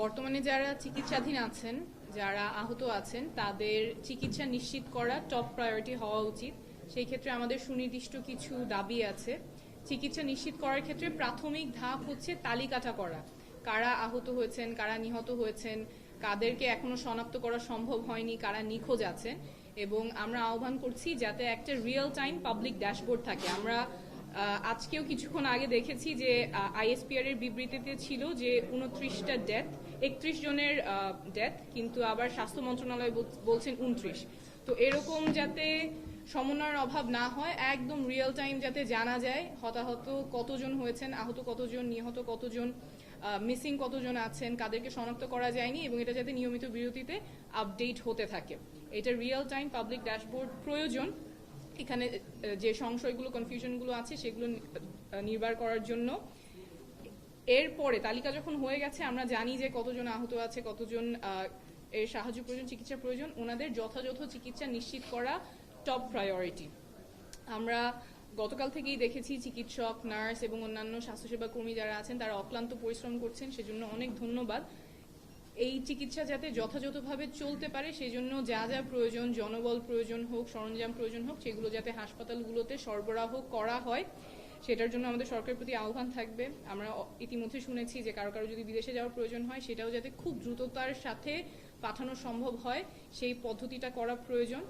বর্তমানে যারা চিকিৎসাধীন আছেন, যারা আহত আছেন, তাদের চিকিৎসা নিশ্চিত করা টপ প্রায়োরিটি হওয়া উচিত। সেই ক্ষেত্রে আমাদের সুনির্দিষ্ট কিছু দাবি আছে। চিকিৎসা নিশ্চিত করার ক্ষেত্রে প্রাথমিক ধাপ হচ্ছে তালিকাটা করা। কারা আহত হয়েছেন, কারা নিহত হয়েছেন, কাদেরকে এখনও শনাক্ত করা সম্ভব হয়নি, কারা নিখোঁজ আছেন। এবং আমরা আহ্বান করছি যাতে একটা রিয়েল টাইম পাবলিক ড্যাশবোর্ড থাকে। আমরা আজকেও কিছুক্ষণ আগে দেখেছি যে আইএসপিআর এর বিবৃতিতে ছিল যে উনত্রিশটা ডেথ একত্রিশ জনের ডেথ কিন্তু আবার স্বাস্থ্য মন্ত্রণালয় বল- বলছেন উনত্রিশ। তো এরকম যাতে সমন্বয়ের অভাব না হয়, একদম রিয়েল টাইম যাতে জানা যায়, হতাহত কতজন হয়েছেন, আহত কতজন, নিহত কতজন মিসিং কতজন আছেন, কাদেরকে শনাক্ত করা যায়নি এবং এটা যাতে নিয়মিত বিরতিতে আপডেট হতে থাকে। এটা রিয়েল টাইম পাবলিক ড্যাশবোর্ড প্রয়োজন। এখানে যে সংশয়গুলো কনফিউশনগুলো আছে, সেগুলো নির্বার করার জন্য। এরপরে তালিকা যখন হয়ে গেছে, আমরা জানি যে কতজন আহত আছে, কতজন এর সাহায্য প্রয়োজন, চিকিৎসা প্রয়োজন, ওনাদের যথাযথ চিকিৎসা নিশ্চিত করা টপ প্রায়োরিটি আমরা গতকাল থেকেই দেখেছি চিকিৎসক, নার্স এবং অন্যান্য স্বাস্থ্যসেবা কর্মী যারা আছেন, তারা অক্লান্ত পরিশ্রম করছেন, সেজন্য অনেক ধন্যবাদ। এই চিকিৎসা যাতে যথাযথভাবে চলতে পারে সেই জন্য যা যা প্রয়োজন, জনবল প্রয়োজন হোক, সরঞ্জাম প্রয়োজন হোক, সেগুলো যাতে হাসপাতালগুলোতে সরবরাহ করা হয়। সেটার জন্য আমাদের সরকারের প্রতি আহ্বান থাকবে। আমরা ইতিমধ্যে শুনেছি যে কারও কারও যদি বিদেশে যাওয়ার প্রয়োজন হয়, সেটাও যাতে খুব দ্রুততার সাথে পাঠানো সম্ভব হয়, সেই পদ্ধতিটা করা প্রয়োজন।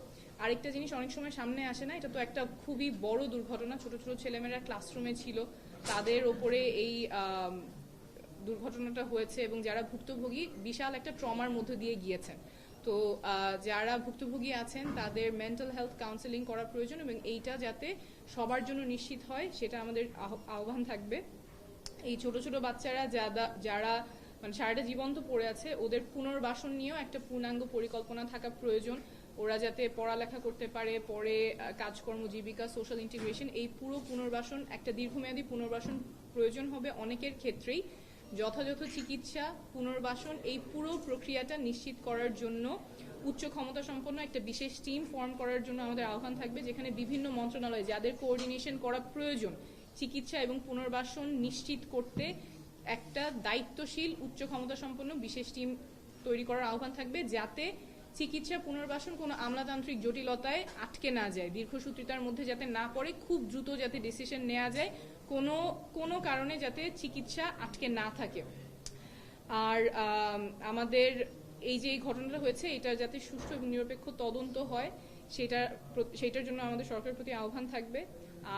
আরেকটা জিনিস অনেক সময় সামনে আসে না, এটা তো একটা খুবই বড় দুর্ঘটনা। ছোট ছোট ছেলেমেয়েরা ক্লাসরুমে ছিল, তাদের ওপরে এই দুর্ঘটনাটা হয়েছে এবং যারা ভুক্তভোগী, বিশাল একটা ট্রমার মধ্যে দিয়ে গিয়েছেন তো যারা ভুক্তভোগী আছেন, তাদের মেন্টাল হেলথ কাউন্সেলিং করা প্রয়োজন এবং এইটা যাতে সবার জন্য নিশ্চিত হয়, সেটা আমাদের আহ্বান থাকবে। এই ছোট ছোট বাচ্চারা যারা যারা মানে সারাটা জীবন তো পড়ে আছে, ওদের পুনর্বাসন নিয়েও একটা পূর্ণাঙ্গ পরিকল্পনা থাকা প্রয়োজন। ওরা যাতে পড়ালেখা করতে পারে পরে কাজকর্ম, জীবিকা সোশ্যাল ইন্টিগ্রেশন এই পুরো পুনর্বাসন, একটা দীর্ঘমেয়াদী পুনর্বাসন প্রয়োজন হবে অনেকের ক্ষেত্রেই। যথাযথ চিকিৎসা, পুনর্বাসন, এই পুরো প্রক্রিয়াটা নিশ্চিত করার জন্য, উচ্চ ক্ষমতা সম্পন্ন একটা বিশেষ টিম ফর্ম করার জন্য আমাদের আহ্বান থাকবে, যেখানে বিভিন্ন মন্ত্রণালয়, যাদের কোঅর্ডিনেশন করা প্রয়োজন, চিকিৎসা এবং পুনর্বাসন নিশ্চিত করতে একটা দায়িত্বশীল, উচ্চ ক্ষমতা সম্পন্ন বিশেষ টিম তৈরি করার আহ্বান থাকবে, যাতে চিকিৎসা পুনর্বাসন কোনো আমলাতান্ত্রিক জটিলতায় আটকে না যায়। দীর্ঘসূত্রিতার মধ্যে যাতে না পড়ে খুব দ্রুত যাতে ডিসিশন নেওয়া যায় কোনো কোনো কারণে যাতে চিকিৎসা আটকে না থাকে। আর আম, আমাদের এই যে এই ঘটনাটা হয়েছে এটা যাতে সুষ্ঠু এবং নিরপেক্ষ তদন্ত হয় সেটা সেটার জন্য আমাদের সরকারের প্রতি আহ্বান থাকবে।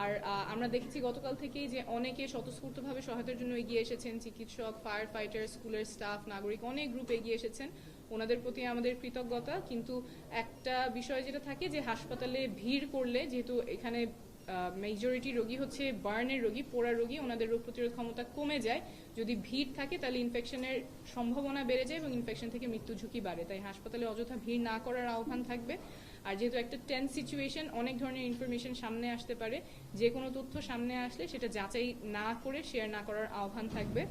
আর আমরা দেখেছি গতকাল থেকেই যে অনেকে স্বতঃস্ফূর্তভাবে সহায়তার জন্য এগিয়ে এসেছেন। চিকিৎসক ফায়ার ফাইটার স্কুলের স্টাফ নাগরিক অনেক গ্রুপ এগিয়ে এসেছেন। ওনাদের প্রতি আমাদের কৃতজ্ঞতা। কিন্তু একটা বিষয় যেটা থাকে যে হাসপাতালে ভিড় করলে, যেহেতু এখানে মেজরিটি রোগী হচ্ছে বার্নের রোগী, পোড়া রোগী, ওনাদের রোগ প্রতিরোধ ক্ষমতা কমে যায়। যদি ভিড় থাকে, তাহলে ইনফেকশনের সম্ভাবনা বেড়ে যায় এবং ইনফেকশন থেকে মৃত্যু ঝুঁকি বাড়ে। তাই হাসপাতালে অযথা ভিড় না করার আহ্বান থাকবে। আর যেহেতু একটা টেন্স সিচুয়েশন অনেক ধরনের ইনফরমেশন সামনে আসতে পারে। যে কোনো তথ্য সামনে আসলে সেটা যাচাই না করে শেয়ার না করার আহ্বান থাকবে।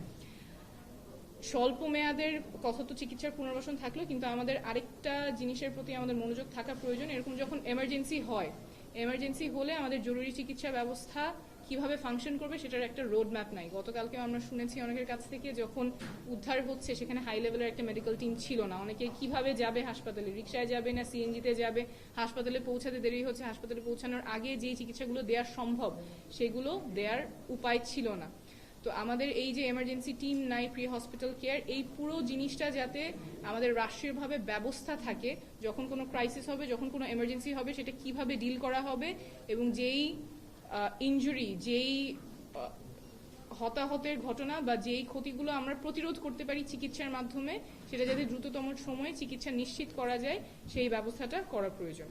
স্বল্প মেয়াদের কথা তো চিকিৎসার পুনর্বাসন থাকল কিন্তু আমাদের আরেকটা জিনিসের প্রতি আমাদের মনোযোগ থাকা প্রয়োজন। এরকম যখন এমার্জেন্সি হয় এমার্জেন্সি হলে আমাদের জরুরি চিকিৎসা ব্যবস্থা কীভাবে ফাংশন করবে সেটার একটা রোড ম্যাপ নাই। গতকালকে আমরা শুনেছি অনেকের কাছ থেকে যখন উদ্ধার হচ্ছে, সেখানে হাই লেভেলের একটা মেডিকেল টিম ছিল না। অনেকে কীভাবে যাবে হাসপাতালে? রিক্সায় যাবে না সিএনজিতে যাবে? হাসপাতালে পৌঁছাতে দেরি হচ্ছে, হাসপাতালে পৌঁছানোর আগে যে চিকিৎসাগুলো দেওয়া সম্ভব, সেগুলো দেওয়ার উপায় ছিল না। তো আমাদের এই যে এমার্জেন্সি টিম নাই প্রি হসপিটাল কেয়ার এই পুরো জিনিসটা যাতে আমাদের রাষ্ট্রীয়ভাবে ব্যবস্থা থাকে, যখন কোনো ক্রাইসিস হবে, যখন কোনো এমার্জেন্সি হবে, সেটা কীভাবে ডিল করা হবে এবং যেই ইনজুরি যেই হতাহতের ঘটনা বা যেই ক্ষতিগুলো আমরা প্রতিরোধ করতে পারি চিকিৎসার মাধ্যমে, সেটা যাতে দ্রুততম সময়ে চিকিৎসা নিশ্চিত করা যায়, সেই ব্যবস্থাটা করা প্রয়োজন।